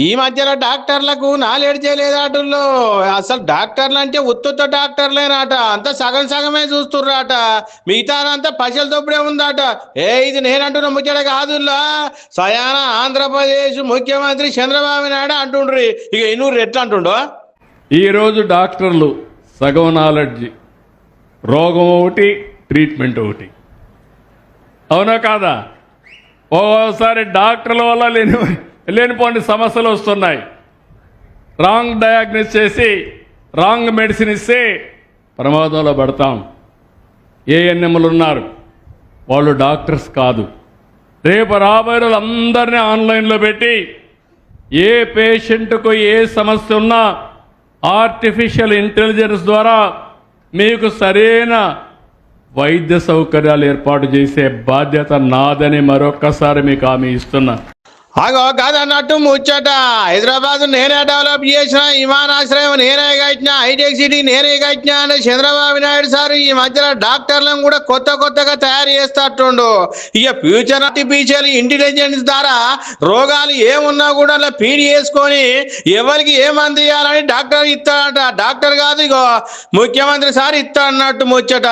ఈ మధ్యలో డాక్టర్లకు నాలేడు చేయలేదాటల్లో అసలు డాక్టర్లు అంటే ఉత్తుత్త డాక్టర్లేనాట. అంతా సగం సగమే చూస్తుర్రాట. మిగతాదంతా పశువుల తప్పుడే ఉందాట. ఏ ఇది నేనంటున్న ముచ్చట కాదుల్లా. సయాన ఆంధ్రప్రదేశ్ ముఖ్యమంత్రి చంద్రబాబు నాయుడు అంటుండ్రి. ఇక ఇన్నూరు ఎట్లా అంటుండో? ఈరోజు డాక్టర్లు సగం నాలెడ్జి రోగం ఒకటి ట్రీట్మెంట్ ఒకటి. అవునా కాదా? ఓసారి డాక్టర్ల వల్ల లేని లేనిపోని సమస్యలు వస్తున్నాయి. రాంగ్ డయాగ్నోస్ చేసి రాంగ్ మెడిసిన్ ఇస్తే ప్రమాదంలో పడతాం. ఏఎన్ఎంలు ఉన్నారు. వాళ్ళు డాక్టర్స్ కాదు. రేపు రాబోయే రోజులు అందరినీ ఆన్లైన్లో పెట్టి ఏ పేషెంట్కు ఏ సమస్య ఉన్నా ఆర్టిఫిషియల్ ఇంటెలిజెన్స్ ద్వారా మీకు సరైన వైద్య సౌకర్యాలు ఏర్పాటు చేసే బాధ్యత నాదని మరొక్కసారి మీకు హామీ ఇస్తున్నా. అగో కాదన్నట్టు ముచ్చట. హైదరాబాద్ నేనే డెవలప్ చేసిన విమానాశ్రయం నేనే కట్టినా హైటెక్ సిటీ నేనే కట్టినా అని చంద్రబాబు నాయుడు సార్ ఈ మధ్యలో డాక్టర్లను కూడా కొత్త కొత్తగా తయారు చేస్తట్టుండు. ఇక ఫ్యూచర్ ఆర్టిఫిషియల్ ఇంటెలిజెన్స్ ద్వారా రోగాలు ఏమున్నా కూడా అలా పీడి చేసుకొని ఎవరికి ఏ మంది ఇవ్వాలని డాక్టర్ ఇస్తాడట. డాక్టర్ కాదు ఇగో ముఖ్యమంత్రి సార్ ఇస్తా అన్నట్టు ముచ్చట.